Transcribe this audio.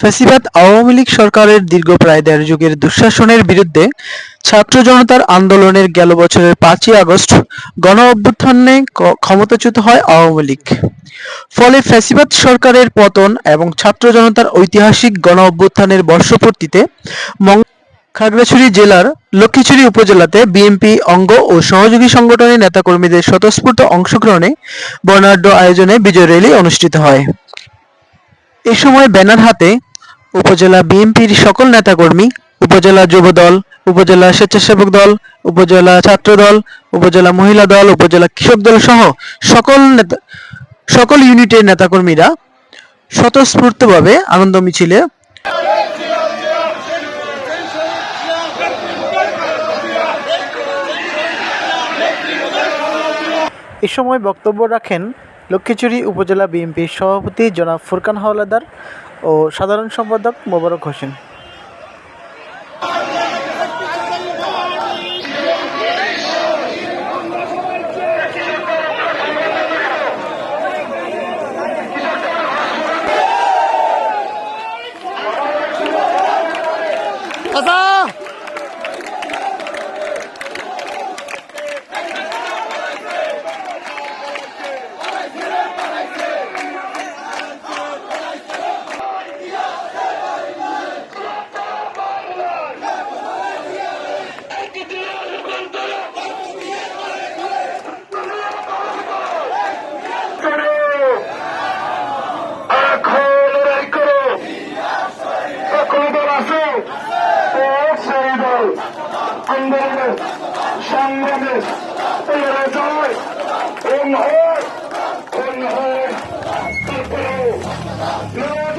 ফ্যাসিবাদ আওয়ামী লীগ সরকারের দীর্ঘ প্রায় দেড় যুগের দুঃশাসনের বিরুদ্ধে ছাত্র জনতার আন্দোলনের গেল বছরের পাঁচই আগস্ট গণ অভ্যুত্থানে ক্ষমতাচ্যুত হয় আওয়ামী লীগ। ফলে ফ্যাসিবাদ সরকারের পতন এবং ছাত্র জনতার ঐতিহাসিক গণ অভ্যুত্থানের বর্ষপূর্তিতে খাগড়াছড়ি জেলার লক্ষ্মীছড়ি উপজেলাতে বিএনপি অঙ্গ ও সহযোগী সংগঠনের নেতাকর্মীদের স্বতঃস্ফূর্ত অংশগ্রহণে বর্ণাঢ্য আয়োজনে বিজয় র্যালি অনুষ্ঠিত হয়। এ সময় ব্যানার হাতে উপজেলা বিএনপির সকল নেতাকর্মী, উপজেলা যুবদল উপজেলা স্বেচ্ছাসেবক দল, উপজেলা ছাত্র দল, উপজেলা মহিলা দল, উপজেলা কৃষক দল সহ সকল নেতা, সকল ইউনিটের নেতাকর্মীরা স্বতঃস্ফূর্তভাবে আনন্দ মিছিলে এ সময় বক্তব্য রাখেন লক্ষ্মীচুরি উপজেলা বিএনপির সভাপতি জনাব ফুরকান হাওলাদার ও সাধারণ সম্পাদক মোবারক হোসেন। আন্দোলনে সংগ্রামে তেরো জয় কোন হয় কোন হয় তারপরেও